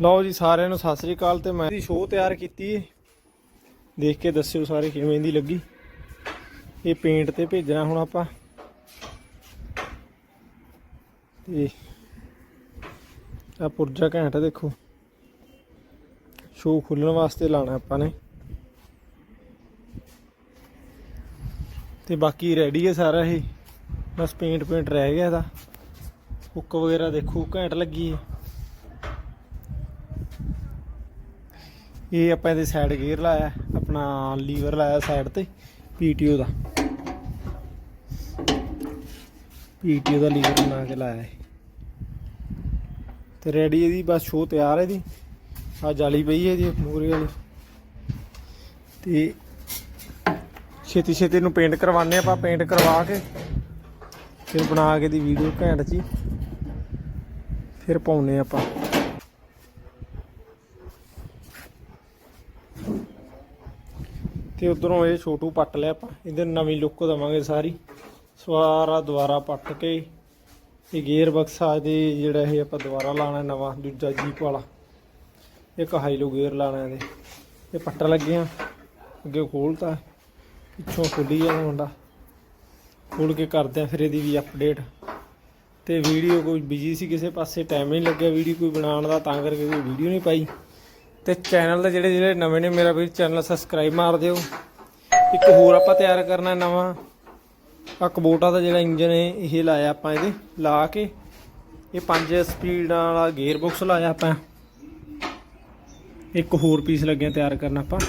ਲਓ ਜੀ, ਸਾਰਿਆਂ ਨੂੰ ਸਤਿ ਸ੍ਰੀ ਅਕਾਲ ਤੇ ਮੈਂ ਦੀ ਸ਼ੋਅ ਤਿਆਰ ਕੀਤੀ ਏ। ਦੇਖ ਕੇ ਦੱਸਿਓ ਸਾਰੇ ਕਿਵੇਂ ਦੀ ਲੱਗੀ। ਇਹ ਪੇਂਟ ਤੇ ਭੇਜਣਾ ਹੁਣ ਆਪਾਂ। ਤੇ ਆ ਪੁਰਜਾ ਘੈਂਟ ਦੇਖੋ। ਸ਼ੋਅ ਖੁੱਲਣ ਵਾਸਤੇ ਲਾਣਾ ਆਪਾਂ ਨੇ। ਤੇ ਬਾਕੀ ਰੈਡੀ ਹੈ ਸਾਰਾ ਇਹ। ਬਸ ਪੇਂਟ ਪੇਂਟ ਰਹਿ ਗਿਆ ਇਹਦਾ। ਹੁੱਕ ਵਗੈਰਾ ਦੇਖੋ, ਘੈਂਟ ਲੱਗੀ ਹੈ ਇਹ ਆਪਾਂ ਇਹਦੇ ਸਾਈਡ ਗੇਅਰ ਲਾਇਆ, ਆਪਣਾ ਲੀਵਰ ਲਾਇਆ ਸਾਈਡ ਤੇ ਪੀਟੀਓ ਦਾ। ਪੀਟੀਓ ਦਾ ਲੀਵਰ ਬਣਾ ਕੇ ਲਾਇਆ ਹੈ ਤੇ ਰੈਡੀ ਇਹਦੀ, ਬਸ ਸ਼ੋਅ ਤਿਆਰ ਹੈ ਇਹਦੀ। ਆ ਜਾਲੀ ਪਈ ਹੈ ਇਹਦੀ ਮੂਰੇ ਵਾਲੀ। ਤੇ ਛੇਤੀ ਛੇਤੀ ਨੂੰ ਪੇਂਟ ਕਰਵਾਉਂਦੇ ਆਪਾਂ ਪੇਂਟ ਕਰਵਾ ਕੇ। ਫਿਰ ਬਣਾ ਕੇ ਦੀ ਵੀਡੀਓ ਘੈਂਟ ਜੀ। ਫਿਰ ਪਾਉਨੇ ਆਪਾਂ। ਤੇ ਉਧਰੋਂ ਇਹ ਛੋਟੂ ਪੱਟ ਲਿਆ ਆਪਾਂ। ਇਹਦੇ ਨਵੀਂ ਲੁੱਕ ਦਵਾਂਗੇ ਸਾਰੀ। ਸਵਾਰਾ, ਦੁਬਾਰਾ ਪੱਟ ਕੇ। ਇਹ ਗੇਅਰ ਬਕਸ ਆ ਦੇ ਜਿਹੜਾ ਇਹ ਆਪਾਂ ਦੁਬਾਰਾ ਲਾਣਾ ਨਵਾਂ, ਦੂਜਾ ਜੀਪ ਵਾਲਾ। ਇੱਕ ਹਾਈਲੋ ਗੇਅਰ ਲਾਣਾ ਇਹਦੇ। ਇਹ ਪੱਟ ਲੱਗੇ ਆ। ਅੱਗੇ ਖੋਲਤਾ। ਪਿੱਛੋਂ ਖੁੱਲੀ ਜਾਣਾ ਮੁੰਡਾ। ਖੋਲ ਕੇ ਕਰਦੇ ਆ ਫਿਰ ਇਹਦੀ ਵੀ ਅਪਡੇਟ ਤੇ ਵੀਡੀਓ ਕੋਈ ਬਿਜ਼ੀ ਸੀ ਕਿਸੇ ਪਾਸੇ ਟਾਈਮ ਨਹੀਂ ਲੱਗਿਆ। ਵੀਡੀਓ ਕੋਈ ਬਣਾਉਣ ਦਾ ਤਾਂ ਕਰਕੇ ਕੋਈ ਵੀਡੀਓ ਨਹੀਂ ਪਾਈ। ਤੇ ਚੈਨਲ ਦੇ ਜਿਹੜੇ ਜਿਹੜੇ ਨਵੇਂ ਨੇ ਮੇਰਾ ਵੀ ਚੈਨਲ ਸਬਸਕ੍ਰਾਈਬ ਮਾਰ ਦਿਓ। ਇੱਕ ਹੋਰ ਆਪਾਂ ਤਿਆਰ ਕਰਨਾ ਨਵਾਂ। ਆ ਕਬੋਟਾ ਦਾ ਜਿਹੜਾ ਇੰਜਨ ਹੈ, ਇਹ ਲਾਇਆ ਆਪਾਂ ਇਹਦੇ। ਲਾ ਕੇ ਇਹ 5 ਸਪੀਡਾਂ ਵਾਲਾ ਗੇਅਰ ਬਾਕਸ ਲਾਇਆ ਆਪਾਂ। ਇੱਕ ਹੋਰ ਪੀਸ ਲੱਗਿਆ ਤਿਆਰ ਕਰਨਾ ਆਪਾਂ।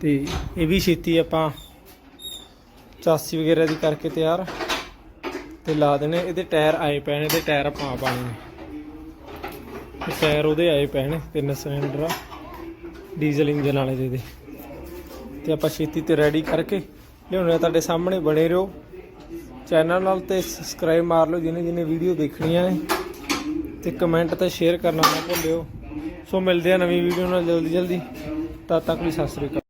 ਤੇ ਇਹ ਵੀ ਛੇਤੀ ਆਪਾਂ ਚਾਸੀ ਵਗੈਰਾ ਦੀ ਕਰਕੇ ਤਿਆਰ। ਤੇ ਲਾ ਦੇਣੇ, ਇਹਦੇ ਟਾਇਰ ਆਏ ਪਏ ਨੇ, ਇਹਦੇ ਟਾਇਰ ਆਪਾਂ ਆ ਪਾਣੇ ਨੇ। ਟਾਇਰ ਉਹਦੇ ਆਏ ਪਏ ਨੇ, ਤਿੰਨ ਸਿਲੰਡਰ ਆ ਡੀਜ਼ਲ ਇੰਜਨ ਵਾਲੇ ਦੇ ਦੇ ਤੇ ਆਪਾਂ ਛੇਤੀ ਤੇ ਰੈਡੀ ਕਰਕੇ ਲਿਆਉਣੇ ਆ। ਤੁਹਾਡੇ ਸਾਹਮਣੇ ਬਣੇ ਰਹੋ। ਚੈਨਲ ਨਾਲ ਤੇ ਸਬਸਕ੍ਰਾਈਬ ਮਾਰ ਲਓ, ਜਿਹਨੇ ਜਿਹਨੇ ਵੀਡੀਓ ਦੇਖਣੀਆਂ ਨੇ। ਤੇ ਕਮੈਂਟ ਤੇ ਸ਼ੇਅਰ ਕਰਨਾ ਨਾ ਭੁੱਲਿਓ। ਸੋ ਮਿਲਦੇ ਆ ਨਵੀਂ ਵੀਡੀਓ ਨਾਲ ਜਲਦੀ ਜਲਦੀ ਤਦ ਤੱਕ ਲਈ ਸਤਿ ਸ੍ਰੀ ਅਕਾਲ।